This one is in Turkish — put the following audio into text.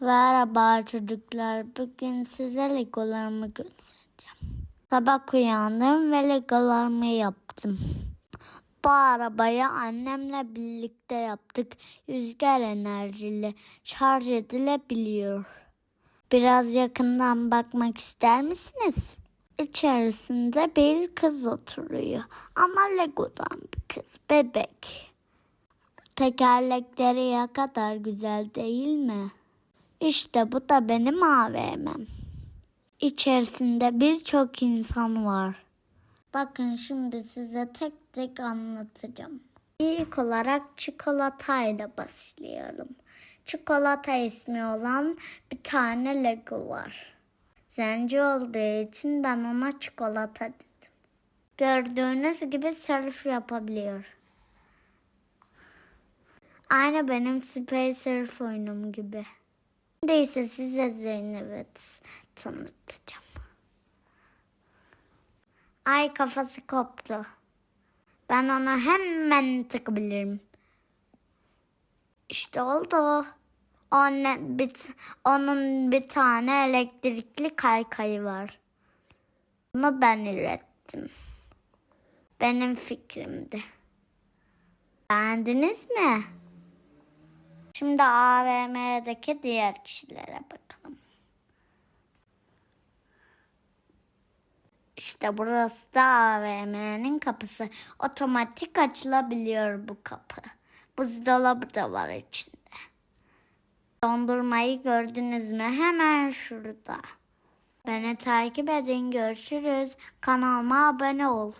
Merhaba çocuklar. Bugün size legolarımı göstereceğim. Sabah uyandım ve legolarımı yaptım. Bu arabayı annemle birlikte yaptık. Rüzgar enerjili şarj edilebiliyor. Biraz yakından bakmak ister misiniz? İçerisinde bir kız oturuyor. Ama Lego'dan bir kız. Bebek. Tekerlekleri ya kadar güzel değil mi? İşte bu da benim AVM'm. İçerisinde birçok insan var. Bakın şimdi size tek tek anlatacağım. İlk olarak çikolatayla başlayalım. Çikolata ismi olan bir tane Lego var. Zenci olduğu için ben ona çikolata dedim. Gördüğünüz gibi surf yapabiliyor. Aynı benim Space Surf oyunum gibi. İse size Zeynep'i tanıtacağım. Ay kafası koptu. Ben ona hemen takabilirim. İşte oldu. Anne, bir, onun bir tane elektrikli kaykayı var. Bunu ben ürettim. Benim fikrimdi. Beğendiniz mi? Şimdi AVM'deki diğer kişilere bakalım. İşte burası da AVM'nin kapısı. Otomatik açılabiliyor bu kapı. Buzdolabı da var içinde. Dondurmayı gördünüz mü? Hemen şurada. Beni takip edin. Görüşürüz. Kanalıma abone ol.